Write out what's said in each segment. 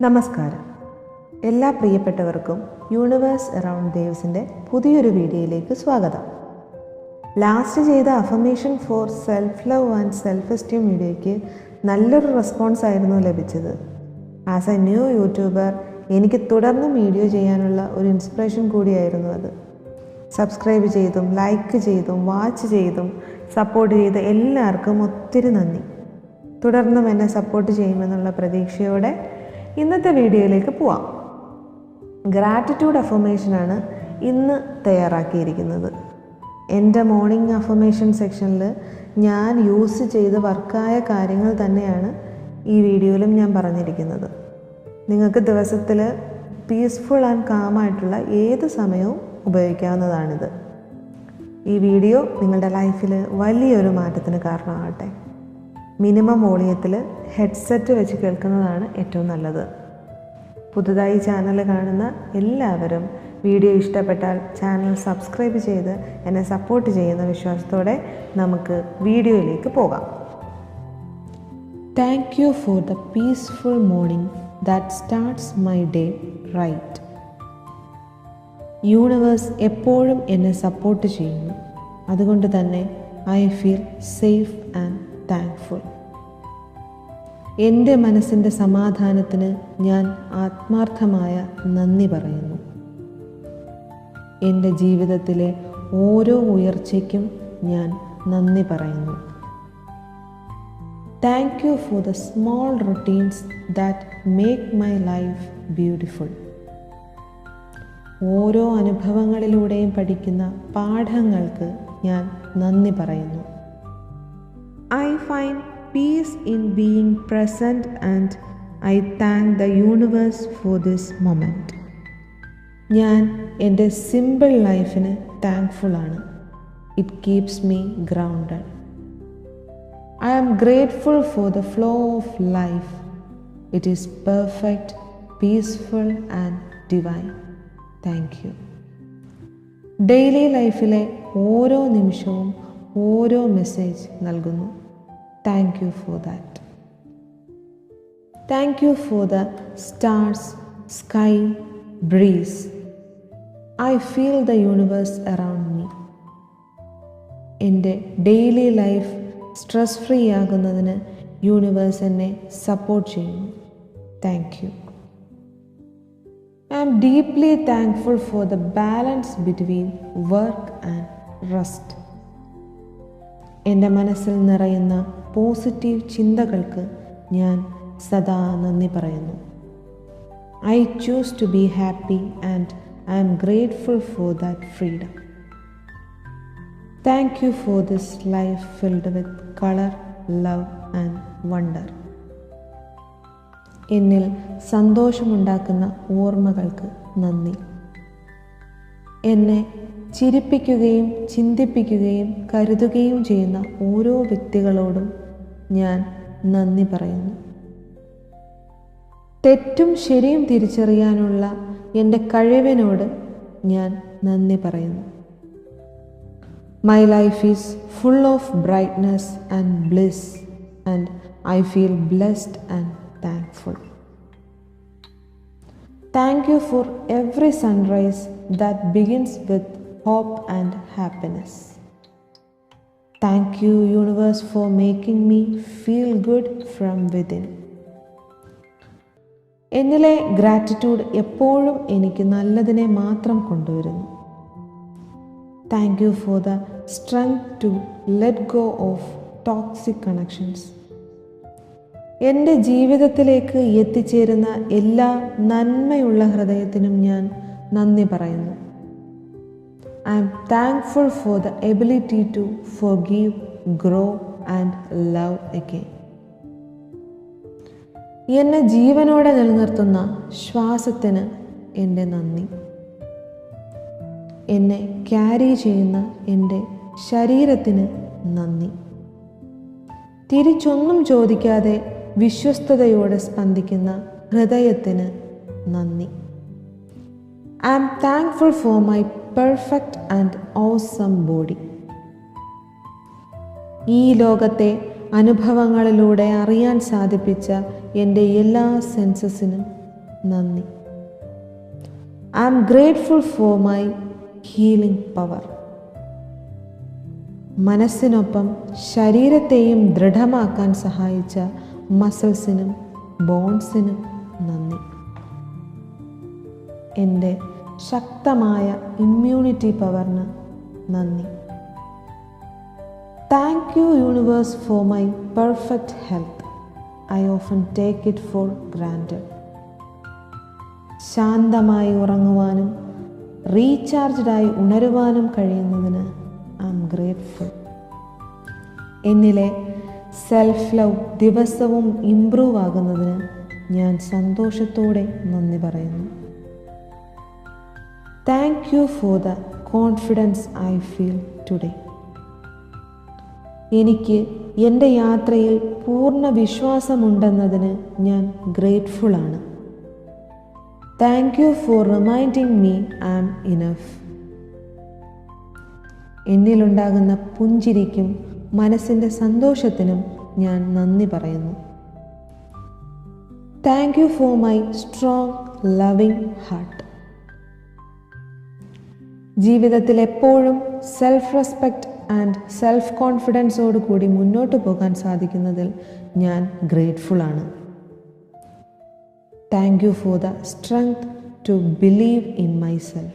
നമസ്കാരം. എല്ലാ പ്രിയപ്പെട്ടവർക്കും യൂണിവേഴ്സ് അറൗണ്ട് ദേവ്സിന്റെ പുതിയൊരു വീഡിയോയിലേക്ക് സ്വാഗതം. ലാസ്റ്റ് ചെയ്ത affirmation for self love and self esteem വീഡിയോയ്ക്ക് നല്ലൊരു റെസ്പോൺസ് ആയിരുന്നു ലഭിച്ചത്. ആസ് എ ന്യൂ യൂട്യൂബർ എനിക്ക് തുടർന്ന് വീഡിയോ ചെയ്യാനുള്ള ഒരു ഇൻസ്പിറേഷൻ കൂടിയായിരുന്നു അത്. സബ്സ്ക്രൈബ് ചെയ്തും ലൈക്ക് ചെയ്തും വാച്ച് ചെയ്തും സപ്പോർട്ട് ചെയ്ത എല്ലാവർക്കും ഒത്തിരി നന്ദി. തുടർന്നും എന്നെ സപ്പോർട്ട് ചെയ്യുമെന്നുള്ള പ്രതീക്ഷയോടെ ഇന്നത്തെ വീഡിയോയിലേക്ക് പോവാം. ഗ്രാറ്റിറ്റ്യൂഡ് അഫർമേഷനാണ് ഇന്ന് തയ്യാറാക്കിയിരിക്കുന്നത്. എന്റെ മോർണിംഗ് അഫർമേഷൻ സെക്ഷനിൽ ഞാൻ യൂസ് ചെയ്ത് വർക്കായ കാര്യങ്ങൾ തന്നെയാണ് ഈ വീഡിയോയിലും ഞാൻ പറഞ്ഞിരിക്കുന്നത്. നിങ്ങൾക്ക് ദിവസത്തിൽ പീസ്ഫുൾ ആൻഡ് കാമായിട്ടുള്ള ഏത് സമയവും ഉപയോഗിക്കാവുന്നതാണിത്. ഈ വീഡിയോ നിങ്ങളുടെ ലൈഫിൽ വലിയൊരു മാറ്റത്തിന് കാരണമാകട്ടെ. മിനിമം വോളിയത്തിൽ ഹെഡ്സെറ്റ് വെച്ച് കേൾക്കുന്നതാണ് ഏറ്റവും നല്ലത്. പുതുതായി ചാനൽ കാണുന്ന എല്ലാവരും വീഡിയോ ഇഷ്ടപ്പെട്ടാൽ ചാനൽ സബ്സ്ക്രൈബ് ചെയ്ത് എന്നെ സപ്പോർട്ട് ചെയ്യുന്ന വിശ്വാസത്തോടെ നമുക്ക് വീഡിയോയിലേക്ക് പോകാം. Thank you for the peaceful morning that starts my day right universe എപ്പോഴും എന്നെ സപ്പോർട്ട് ചെയ്യുന്നു. അതുകൊണ്ട് തന്നെ ഐ ഫീൽ സേഫ് ആൻഡ് എന്റെ മനസ്സിന്റെ സമാധാനത്തിന് ഞാൻ ആത്മാർത്ഥമായ നന്ദി പറയുന്നു. എന്റെ ജീവിതത്തിലെ ഓരോ ഉയർച്ചയ്ക്കും ഞാൻ നന്ദി പറയുന്നു. Thank you for the small routines that make my life beautiful ഓരോ അനുഭവങ്ങളിലൂടെയും പഠിക്കുന്ന പാഠങ്ങൾക്ക് ഞാൻ നന്ദി പറയുന്നു. I find peace in being present and I thank the universe for this moment ഞാൻ എന്റെ സിമ്പിൾ ലൈഫിന് താങ്ക്ഫുള്ളാണ് it keeps me grounded I am grateful for the flow of life it is perfect peaceful and divine thank you daily ലൈഫിലെ ഓരോ നിമിഷവും ഓരോ message നൽകുന്നു. Thank you for that thank you for the stars sky breeze I feel the universe around me എന്റെ daily life stress free ആകുന്നതിന് universe എന്നെ support ചെയ്യുന്നു. Thank you I am deeply thankful for the balance between work and rest എന്റെ മനസ്സിൽ നിറയുന്ന positive ചിന്തകൾക്ക് ഞാൻ സദാ നന്ദി പറയുന്നു. I choose to be happy and I am grateful for that freedom thank you for this life filled with colour love and wonder എന്നിൽ സന്തോഷമുണ്ടാക്കുന്ന ഓർമ്മകൾക്ക് നന്ദി. എന്നെ ചിരിപ്പിക്കുകയും ചിന്തിപ്പിക്കുകയും കരുതുകയും ചെയ്യുന്ന ഓരോ വ്യക്തികളോടും ഞാൻ നന്ദി പറയുന്നു. തെറ്റും ശരിയും തിരിച്ചറിയാനുള്ള എന്റെ കഴിവിനോട് ഞാൻ നന്ദി പറയുന്നു. My life is full of brightness and bliss and I feel blessed and thankful thank you for every sunrise that begins with hope and happiness. Thank you universe for making me feel good from within എന്നിലെ gratitude എപ്പോഴും എനിക്ക് നല്ലതിനെ മാത്രം കൊണ്ടുവരുന്നു. Thank you for the strength to let go of toxic connections എന്റെ ജീവിതത്തിലേക്ക് എത്തിച്ചേരുന്ന എല്ലാ നന്മയുള്ള ഹൃദയത്തിനും ഞാൻ നന്ദി പറയുന്നു. I am thankful for the ability to forgive, grow, and love again. എന്നെ ജീവനോടെ നിലനിർത്തുന്ന ശ്വാസത്തിന് എന്റെ നന്ദി. എന്നെ ക്യാരി ചെയ്യുന്ന എന്റെ ശരീരത്തിന് നന്ദി. തിരിച്ചൊന്നും ചോദിക്കാതെ വിശ്വസ്തയോടെ സ്പന്ദിക്കുന്ന ഹൃദയത്തിന് നന്ദി. I am thankful for my perfect and awesome body ഈ ലോകത്തെ അനുഭവങ്ങളിലൂടെ അറിയാൻ സാധിപ്പിച്ച എന്റെ എല്ലാ സെൻസസിനും നന്ദി. I am grateful for my healing power മനസ്സിനൊപ്പം ശരീരത്തെയും ദൃഢമാക്കാൻ സഹായിച്ച മസിൽസിനും ബോൺസിനും നന്ദി. എന്റെ ശക്തമായ ഇമ്മ്യൂണിറ്റി പവറിന് നന്ദി. Thank you universe for my perfect health I often take it for granted ശാന്തമായി ഉറങ്ങുവാനും റീചാർജ്ഡായി ഉണരുവാനും കഴിയുന്നതിന് ഐ എം ഗ്രേറ്റ്ഫുൾ എന്നിലെ സെൽഫ് ലവ് ദിവസവും ഇംപ്രൂവ് ആകുന്നതിന് ഞാൻ സന്തോഷത്തോടെ നന്ദി പറയുന്നു. Thank you for the confidence I feel today എനിക്ക് എന്റെ യാത്രയിൽ പൂർണ വിശ്വാസമുണ്ടെന്നതിന് ഞാൻ ഗ്രേറ്റ്ഫുൾ ആണ്. Thank you for reminding me am enough എന്നിലുണ്ടാകുന്ന പുഞ്ചിരിക്കും മനസ്സിന്റെ സന്തോഷത്തിനും ഞാൻ നന്ദി പറയുന്നു. Thank you for my strong loving heart ജീവിതത്തിൽ എപ്പോഴും സെൽഫ് റെസ്പെക്റ്റ് ആൻഡ് സെൽഫ് കോൺഫിഡൻസോട് കൂടി മുന്നോട്ട് പോകാൻ സാധിക്കുന്നതിൽ ഞാൻ ഗ്രേറ്റ്ഫുൾ ആണ്. Thank you for the strength to believe in my self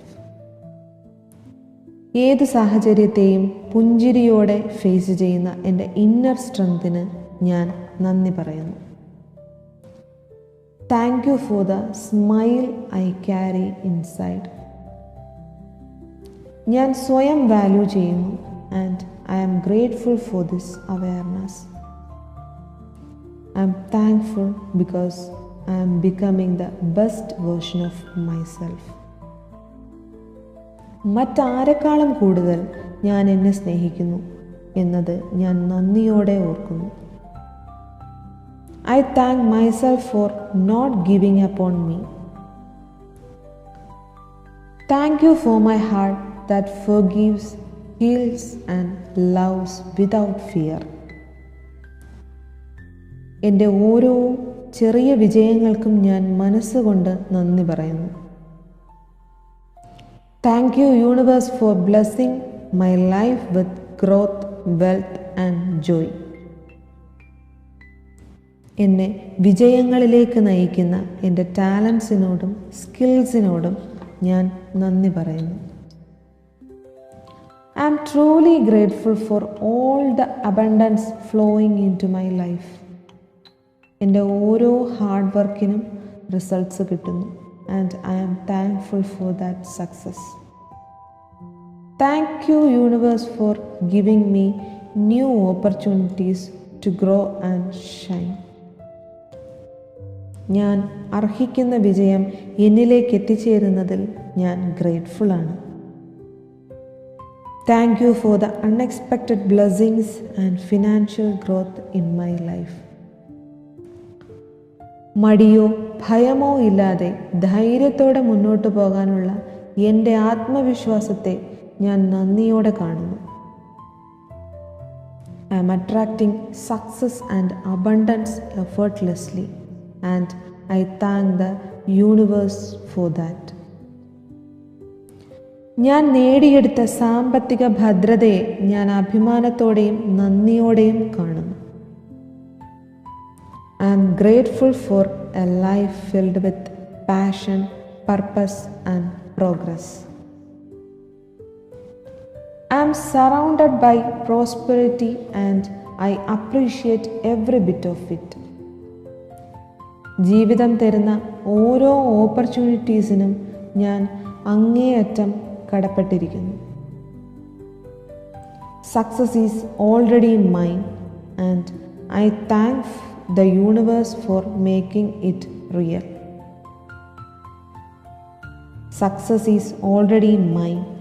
ഏത് സാഹചര്യത്തെയും പുഞ്ചിരിയോടെ ഫേസ് ചെയ്യുന്ന എന്റെ ഇന്നർ സ്ട്രെങ്തിന് ഞാൻ നന്ദി പറയുന്നു. Thank you for the smile I carry inside ഞാൻ സ്വയം വാല്യൂ ചെയ്യുന്നു and I am grateful for this awareness I am thankful because I am becoming the best version of myself മറ്റാരെക്കാളും കൂടുതൽ ഞാൻ എന്നെ സ്നേഹിക്കുന്നു എന്നത് ഞാൻ നന്ദിയോടെ ഓർക്കുന്നു. I thank myself for not giving upon me thank you for my heart that forgives, heals, and loves without fear. എന്റെ ഓരോ ചെറിയ വിജയങ്ങൾക്കും ഞാൻ മനസ്സുകൊണ്ട് നന്ദി പറയുന്നു. Thank you universe for blessing my life with growth wealth and joy എന്നെ വിജയങ്ങളിലേക്ക് നയിക്കുന്ന എന്റെ ടാലൻസിനോടും സ്കിൽസിനോടും ഞാൻ നന്ദി പറയുന്നു. I am truly for all the the flowing into my life എന്റെ ഓരോ ഹാർഡ് വർക്കിനും റിസൾട്ട്സ് കിട്ടുന്നു. And I am thankful for that success thank you universe for giving me new opportunities to grow and shine ഞാൻ അർഹിക്കുന്ന വിജയം എന്നിലേക്ക് എത്തിച്ചേരുന്നതിൽ ഞാൻ ഗ്രേറ്റ്ഫുൾ ആണ് you for the unexpected blessings and financial growth in my life. മടിയോ ഭയമോ ഇല്ലാതെ ധൈര്യത്തോടെ മുന്നോട്ട് പോകാനുള്ള എന്റെ ആത്മവിശ്വാസത്തെ ഞാൻ നന്ദിയോടെ കാണുന്നു I am attracting success and abundance effortlessly and I thank the universe for that ഞാൻ നേടിയെടുത്ത സാമ്പത്തിക ഭദ്രതയെ ഞാൻ അഭിമാനത്തോടെയും നന്ദിയോടെയും കാണുന്നു. I am grateful for a life filled with passion purpose and progress I am surrounded by prosperity and I appreciate every bit of it ജീവിതം തരുന്ന ഓരോ ഓപ്പർച്യൂണിറ്റീസിനും ഞാൻ അങ്ങേയറ്റം കടപ്പെട്ടിരിക്കുന്നു. Success is already mine and I thank the universe for making it real success is already mine